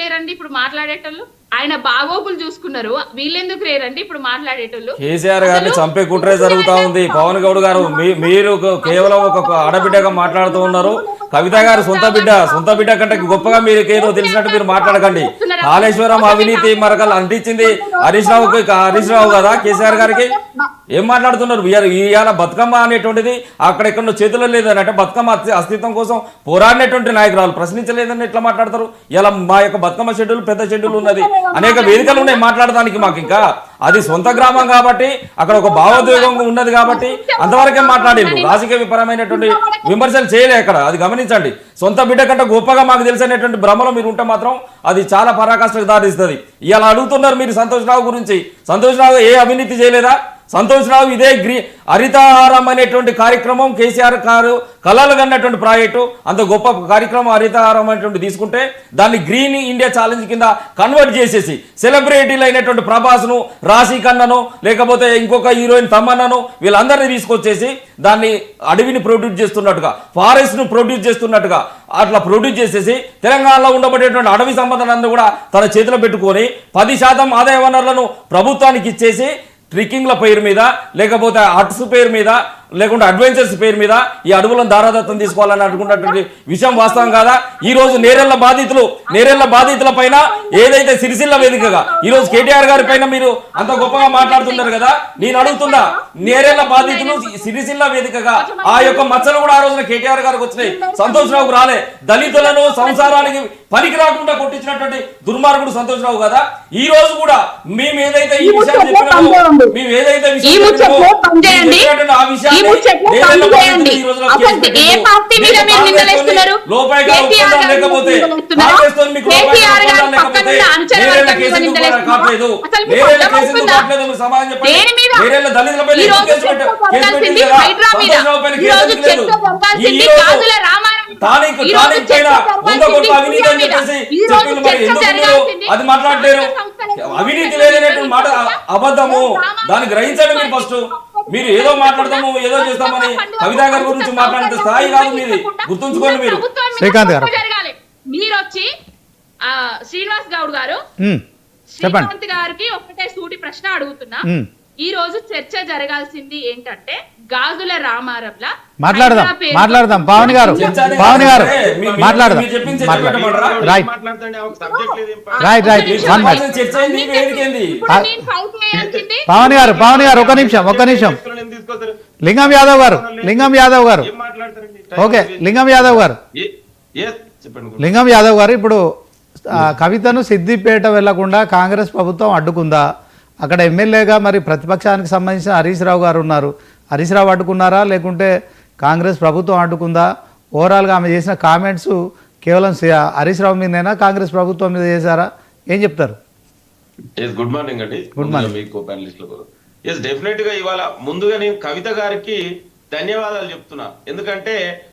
లేరండి ఇప్పుడు మాట్లాడేటోళ్ళు ఆయన బాగోగులు చూసుకున్నారు. వీళ్ళెందుకు లేరండి ఇప్పుడు మాట్లాడేటోళ్ళు. కేసీఆర్ గారిని చంపే కుట్రే జరుగుతా ఉంది. పవన్ గౌడ్ గారు మీరు కేవలం ఒక ఆడబిడ్డగా మాట్లాడుతూ ఉన్నారు. కవిత గారు సొంత బిడ్డ సొంత బిడ్డ కంటే గొప్పగా మీరు ఏదో తెలిసినట్టు మీరు మాట్లాడకండి. కాళేశ్వరం అవినీతి మరకలు అంటించింది హరీష్ రావుకి హరీష్ రావు కదా కేసీఆర్ గారికి? ఏం మాట్లాడుతున్నారు? ఇవాళ బతుకమ్మ అనేటువంటిది అక్కడెక్కడో చేతిలో లేదని అంటే బతుకమ్మ అస్తిత్వం కోసం పోరాడినటువంటి నాయకురాలు ప్రశ్నించలేదని ఎట్లా మాట్లాడతారు? ఇలా మా యొక్క బతుకమ్మ షెడ్యూల్ పెద్ద షెడ్యూల్ ఉన్నది. అనేక వేదికలు ఉన్నాయి మాట్లాడడానికి మాకు ఇంకా. అది సొంత గ్రామం కాబట్టి అక్కడ ఒక భావోద్వేగం ఉన్నది కాబట్టి అంతవరకే మాట్లాడిండు రాజకీయ విపరమైనటువంటి విమర్శలు చేయలే అక్కడ. అది గమనించండి. సొంత బిడ్డ కంటే గొప్పగా మాకు తెలిసినటువంటి భ్రమలో మీరు ఉంటే మాత్రం అది చాలా పరాకాష్ఠకు దారిస్తుంది ఇలా అడుగుతున్నారు మీరు సంతోష్ రావు గురించి. సంతోష్ రావు ఏ అవినీతి చేయలేదా? సంతోష్ రావు ఇదే గ్రీ హరితహారం అనేటువంటి కార్యక్రమం కేసీఆర్ గారు కళలు కన్నటువంటి ప్రాజెక్టు. అంత గొప్ప కార్యక్రమం హరితహారం అనేటువంటి తీసుకుంటే దాన్ని గ్రీన్ ఇండియా ఛాలెంజ్ కింద కన్వర్ట్ చేసేసి సెలబ్రిటీలు అయినటువంటి ప్రభాస్ను రాశి ఖన్నను లేకపోతే ఇంకొక హీరోయిన్ తమ్మన్నను వీళ్ళందరినీ తీసుకొచ్చేసి దాన్ని అడవిని ప్రొడ్యూస్ చేస్తున్నట్టుగా ఫారెస్ట్ను ప్రొడ్యూస్ చేస్తున్నట్టుగా అట్లా ప్రొడ్యూస్ చేసేసి తెలంగాణలో ఉండబడేటువంటి అడవి సంపదనందు కూడా తన చేతిలో పెట్టుకొని పది శాతం ఆదాయ వనరులను ప్రభుత్వానికి ఇచ్చేసి ట్రెక్కింగ్ల పేరు మీద లేకపోతే హట్స్ పేరు మీద లేకుంటే అడ్వెంచర్స్ పేరు మీద ఈ అడవులను దారాదత్తం తీసుకోవాలని అనుకున్నటువంటి విషయం వాస్తవం కాదా? ఈ రోజు నేరెళ్ళ బాధితులు నేరెళ్ళ బాధితుల పైన ఏదైతే సిరిసిల్ల వేదికగా ఈ రోజు కేటీఆర్ గారి పైన మీరు అంత గొప్పగా మాట్లాడుతున్నారు కదా? నేను అడుగుతున్నా నేరెళ్ళ బాధితులు సిరిసిల్ల వేదికగా ఆ యొక్క మచ్చలు కూడా ఆ రోజున కేటీఆర్ గారికి వచ్చినాయి. సంతోష్ రావుకు రాలే. దళితులను సంసారానికి పనికి రాకుండా కొట్టించినటువంటి దుర్మార్గుడు సంతోష్ రావు కదా ఈ రోజు కూడా మేము ఏదైతే ఈ చెప్పినామో మేము ఏదైతే విషయాన్ని లోపాయిగా ఒప్పందం లేకపోతే? కావట్లేదు? నేరెళ్ళ? కావట్లేదు? సమాధానం చెప్పండి. నేరెళ్ళ దళితులపై కేసు కేసు పెట్టింది కదా? పైన కేసు లేదు? ఈ రోజు. టానిక్ ఈ రోజు టానిక్ చెత్త పైన పంపాల్సింది వంద కోట్ల అవినీతి అని. చెప్పేసి మరి. ఎందుకు మీరు అది మాట్లాడలేరు? అవినీతి లేదనేటువంటి మాట అబద్ధము. దాన్ని గ్రహించండి మీరు ఫస్ట్. మీరు ఏదో మాట్లాడతాము ఏదో చేస్తామని కవితా గారి గురించి మాట్లాడితే స్థాయి కాదు మీది. గుర్తుంచుకోండి మీరు. శ్రీకాంత్ గారు. మీరు వచ్చి ఆ, శ్రీనివాస్ గౌడ్ గారు శ్రీకాంత్ గారికి ఒకటే సూటి ప్రశ్న అడుగుతున్నా. ఈ రోజు చర్చ జరగాల్సింది ఏంటంటే గాజుల రామారంల మాట్లాడదాం మాట్లాడదాం. పవన్ గారు పవన్ గారు మాట్లాడదాం? Right right right one minute Pawan గారు పవన్ గారు ఒక నిమిషం ఒక నిమిషం? లింగం యాదవ్ గారు లింగం యాదవ్ గారు. ఏం మాట్లాడతారండి? ఓకే లింగం యాదవ్ గారు. ఏ- ఏ- చెప్పండి లింగం యాదవ్ గారు ఇప్పుడు కవితను సిద్దిపేట వెళ్ళకుండా కాంగ్రెస్ ప్రభుత్వం అడ్డుకుందా? అక్కడ ఎమ్మెల్యేగా మరి ప్రతిపక్షానికి సంబంధించిన హరీష్ రావు గారు ఉన్నారు. హరీష్ రావు అడ్డుకున్నారా? లేకుంటే కాంగ్రెస్ ప్రభుత్వం అడ్డుకుందా? ఓవరాల్గా ఆమె చేసిన కామెంట్స్ కేవలం సి- హరీష్ రావు మీదనేనా? కాంగ్రెస్ ప్రభుత్వం మీద చేశారా? ఏం చెప్తారు? గుడ్ మార్నింగ్ అండి ముందుగా morning. మీకు ప్యానలిస్టులకు ఎస్ డెఫినెట్గా ఇవాళ ముందుగా నేను కవిత గారికి ధన్యవాదాలు చెప్తున్నా. ఎందుకంటే